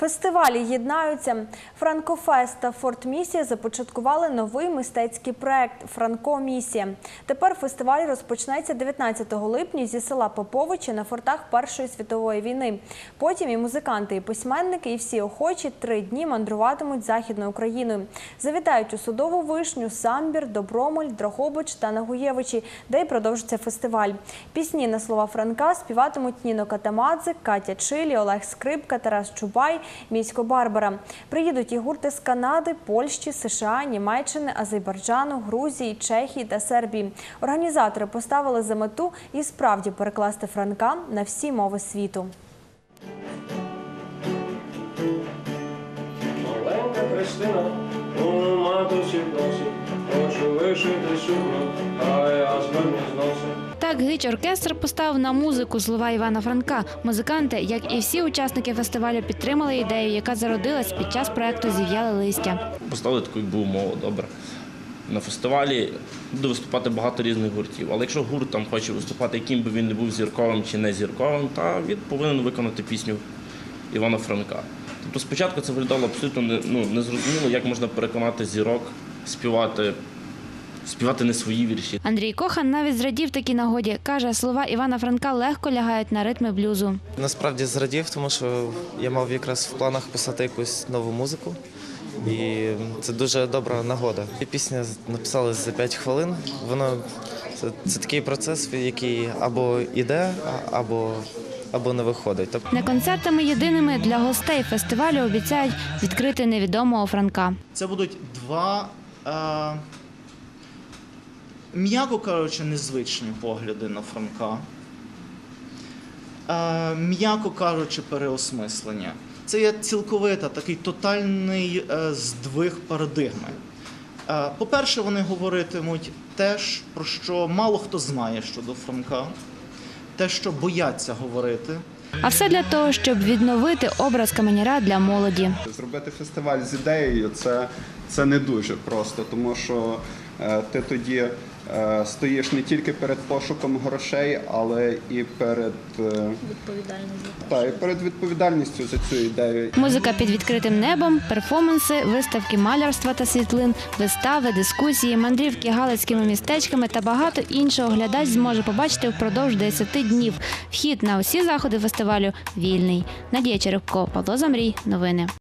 Фестивалі єднаються. Франкофест та Фортмісія започаткували новий мистецький проект Франкомісія. Тепер фестиваль розпочнеться 19 липня зі села Поповичі на фортах Першої світової війни. Потім і музиканти, і письменники, і всі охочі три дні мандруватимуть західною Україною. Завітають у судову вишню, самбір, Добромоль, Дрогобич та Нагуєвичі, де й продовжиться фестиваль. Пісні на слова Франка співатимуть Ніно Катамадзе, Катя Чилі, Олег Скрипка, Тарас Чубай, Місько Барбара. Приїдуть і гурти з Канади, Польщі, США, Німеччини, Азербайджану, Грузії, Чехії та Сербії. Організатори поставили за мету і справді перекласти Франка на всі мови світу. Маленька Христина, у матусі просить, хочу вишити сукню, а я зверню зносить. Так гич оркестр поставив на музику слова Івана Франка. Музиканти, як і всі учасники фестивалю, підтримали ідею, яка зародилась під час проекту Зів'яле листя. Поставили таку якби умову, добре. На фестивалі буде виступати багато різних гуртів. Але якщо гурт там хоче виступати, яким би він не був зірковим чи не зірковим, та він повинен виконати пісню Івана Франка. Тобто спочатку це виглядало абсолютно не, ну, незрозуміло, як можна переконати зірок співати, співати не свої вірші. Андрій Кохан навіть зрадів такій нагоді. Каже, слова Івана Франка легко лягають на ритми блюзу. Насправді зрадів, тому що я мав якраз в планах писати якусь нову музику. І це дуже добра нагода. І Пісня написали за 5 хвилин. Воно це, це такий процес, який або йде, або, або не виходить. Тобто Не концертами єдиними для гостей фестивалю обіцяють відкрити невідомого Франка. Це будуть два, е, м'яко кажучи, незвичні погляди на Франка. Е, м'яко кажучи, переосмислення. Це є цілковита такий тотальний е, здвиг парадигми. Е, по-перше, вони говоритимуть те, про що мало хто знає щодо Франка, те, що бояться говорити. А все для того, щоб відновити образ каменяра для молоді. Зробити фестиваль з ідеєю це, це не дуже просто, тому що ти тоді е, стоїш не тільки перед пошуком грошей, але і перед е, та, і перед відповідальністю за цю ідею. Музика під відкритим небом, перформанси, виставки малярства та світлин, вистави, дискусії, мандрівки галицькими містечками та багато іншого глядач зможе побачити впродовж 10 днів. Вхід на усі заходи фестивалю вільний. Надія Черепко, Павло Замрій. Новини.